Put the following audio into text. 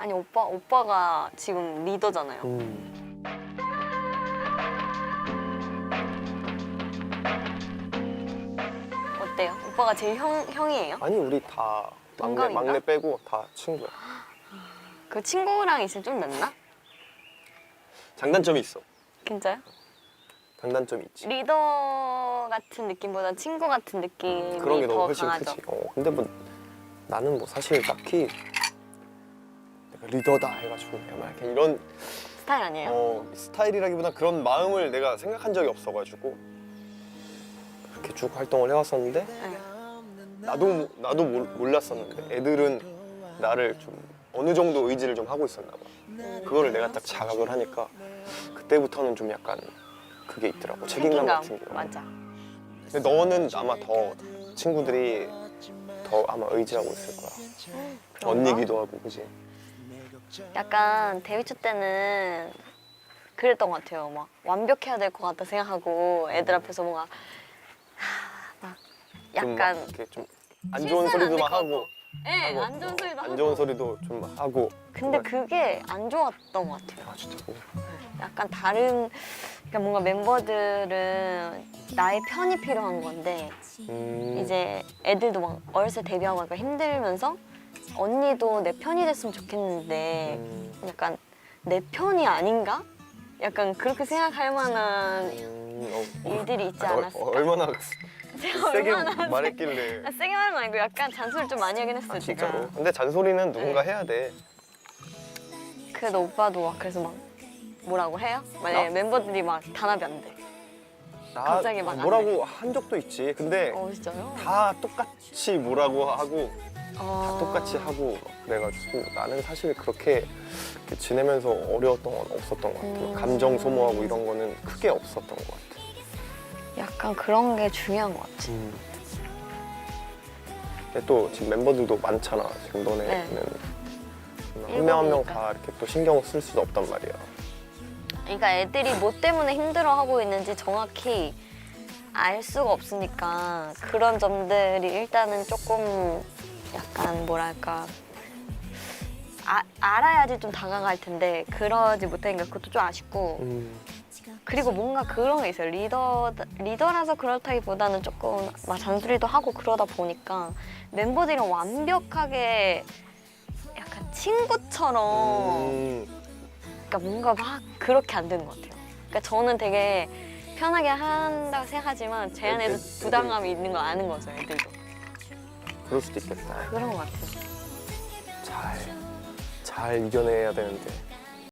아니 오빠 오빠가 지금 리더잖아요. 음. 어때요? 오빠가 제일 형 형이에요? 아니 우리 다 막내, 동갑인가? 막내 빼고 다 친구야. 그 친구랑 있으면 좀 낫나? 장단점이 있어. 진짜요? 장단점이 있지. 리더 같은 느낌보다 친구 같은 느낌이 그런 게더 너무 훨씬 강하죠. 크지. 어, 근데 뭐 나는 뭐 사실 딱히 리더다 해가지고 내가 막 이렇게 이런 스타일 아니에요? 어, 스타일이라기보다 그런 마음을 내가 생각한 적이 없어가지고 그렇게 쭉 활동을 해왔었는데 네. 나도 나도 몰- 몰랐었는데 애들은 나를 좀 어느 정도 의지를 좀 하고 있었나 봐. 그거를 내가 딱 자각을 하니까 그때부터는 좀 약간 그게 있더라고 책임감, 같은 게. 맞아. 근데 너는 아마 더 친구들이 더 아마 의지하고 있을 거야. 그런가? 언니기도 하고 그지. 약간 데뷔 초 때는 그랬던 것 같아요. 막 완벽해야 될 것 같다 생각하고 애들 앞에서 뭔가 하, 막좀 약간 막 이렇게 좀 안 좋은 소리도 막 하고. 네, 하고, 안 좋은 소리도 안 하고. 좋은 소리도 좀 하고. 근데 그게 안 좋았던 것 같아요. 아 진짜. 약간 다른 그러니까 뭔가 멤버들은 나의 편이 필요한 건데 음, 이제 애들도 막 어렸을 때 데뷔하고 약간 힘들면서 언니도 내 편이 됐으면 좋겠는데 음, 약간 내 편이 아닌가? 약간 그렇게 생각할 만한 음, 어, 일들이 있지 어, 않았을까? 어, 얼마나 제가 세게 얼마나 말했길래. 아, 세게 말은 아니고 약간 잔소리 좀 많이 하긴 했어요 아, 진짜로. 제가 근데 잔소리는 누군가 해야 돼. 그래도 오빠도 막 그래서 막 뭐라고 해요? 만약에 나? 멤버들이 막 단합이 안돼 나 갑자기 막안 뭐라고 한 적도 있지. 근데 어 진짜요? 다 똑같이 뭐라고 하고 아. 똑같이 하고 그래가지고 나는 사실 그렇게 이렇게 지내면서 어려웠던 건 없었던 것 같아요. 음. 감정 소모하고 이런 거는 크게 없었던 것 같아. 약간 그런 게 중요한 것 같아 근데 또 지금 멤버들도 많잖아. 지금 너네는 한 명 한명 일본이니까. 다 이렇게 또 신경 쓸 수도 없단 말이야. 그러니까 애들이 뭐 때문에 힘들어하고 있는지 정확히 알 수가 없으니까 그런 점들이 일단은 조금 약간 뭐랄까 아, 알아야지 좀 다가갈 텐데 그러지 못하니까 그것도 좀 아쉽고 음. 그리고 뭔가 그런 게 있어요 리더 리더라서 그렇다기보다는 조금 막 잔소리도 하고 그러다 보니까 멤버들이랑 완벽하게 약간 친구처럼 음. 그러니까 뭔가 막 그렇게 안 되는 것 같아요. 그러니까 저는 되게 편하게 한다고 생각하지만 제 안에도 애들- 부담감이 있는 거 아는 거죠, 애들도. 그럴 수도 있겠다. 그런 것 같아요. 잘, 잘 이겨내야 되는데.